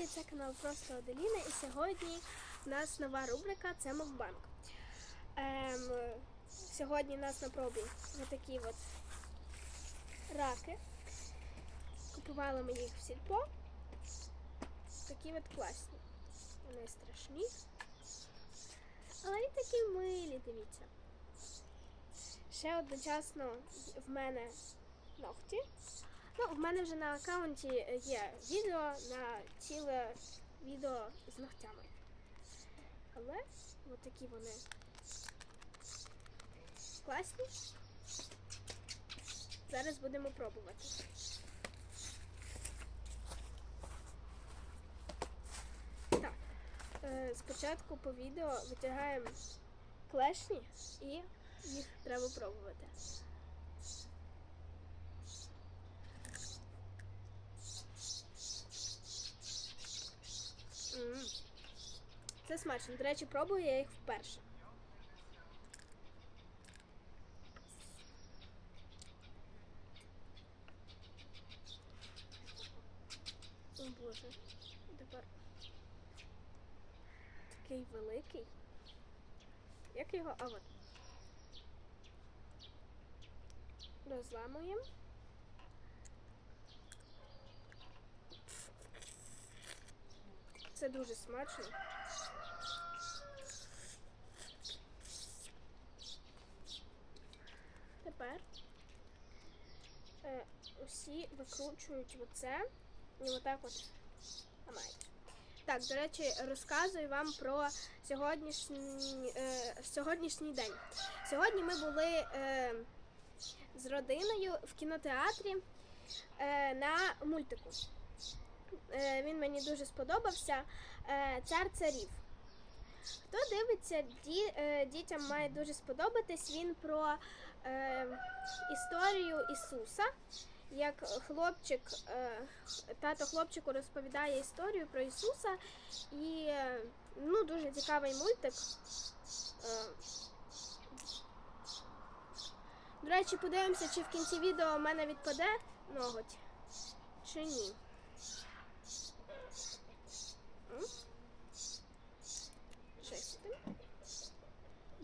Привіт, це канал Просто Аделіна і сьогодні в нас нова рубрика це Мокбанк. Ем, сьогодні у нас на пробі отакі от раки. Купували ми їх в сільпо. Такі от класні. Вони страшні. Але і такі милі, дивіться. Ще одночасно в мене ногті. Ну, в мене вже на аккаунті є відео на ціле відео з ногтями. Але от вони класні. Зараз будемо пробувати. Так, е, спочатку по відео витягаємо клешні і їх треба пробувати. Це смачно. До речі, пробую я їх вперше. О боже. Тепер такий великий. Як його? А от. Розламуємо. Це дуже смачно. Тепер е, усі викручують оце і отак от ламають. Так, до речі, розказую вам про сьогоднішній, е, сьогоднішній день. Сьогодні ми були е, з родиною в кінотеатрі е, на мультику. Е, він мені дуже сподобався. Е, Цар царів. Хто дивиться, ді, е, дітям має дуже сподобатись. Він про е, історію Ісуса. Як хлопчик, е, тато хлопчику розповідає історію про Ісуса, і е, ну, дуже цікавий мультик. Е, До речі, подивимося, чи в кінці відео в мене відпаде ноготь, чи ні.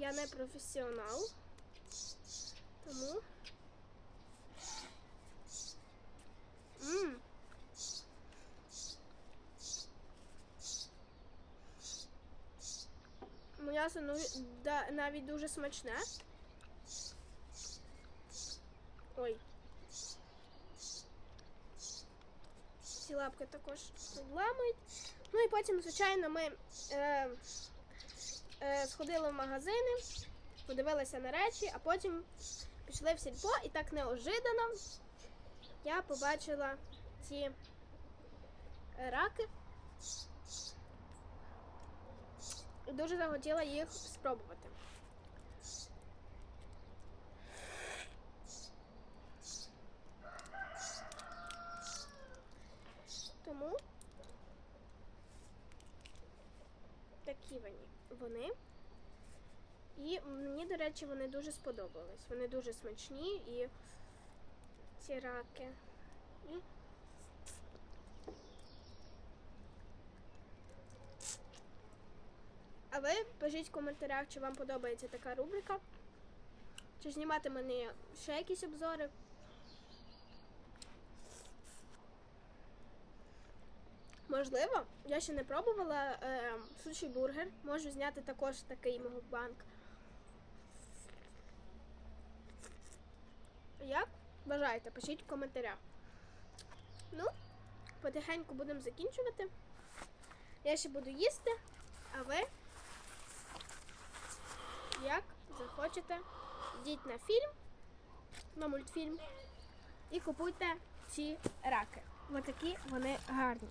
Я не професіонал, тому. М. М'ясо ну, да, навіть дуже смачне. Ой. Ці лапки також ламають. Ну і потім, звичайно, ми е, сходили в магазини, подивилися на речі, а потім пішли в сільпо і так неожиданно я побачила ці е, раки. І дуже захотіла їх спробувати. Тому такі вони. І мені, до речі, вони дуже сподобались. Вони дуже смачні і ці раки. А ви пишіть в коментарях, чи вам подобається така рубрика. Чи знімати мені ще якісь обзори. Можливо, я ще не пробувала е, суші бургер. Можу зняти також такий мукбанк. Як бажаєте, пишіть в коментарях. Ну, потихеньку будемо закінчувати. Я ще буду їсти, а ви, як захочете, йдіть на фільм, на мультфільм і купуйте ці раки. Ось такі вони гарні.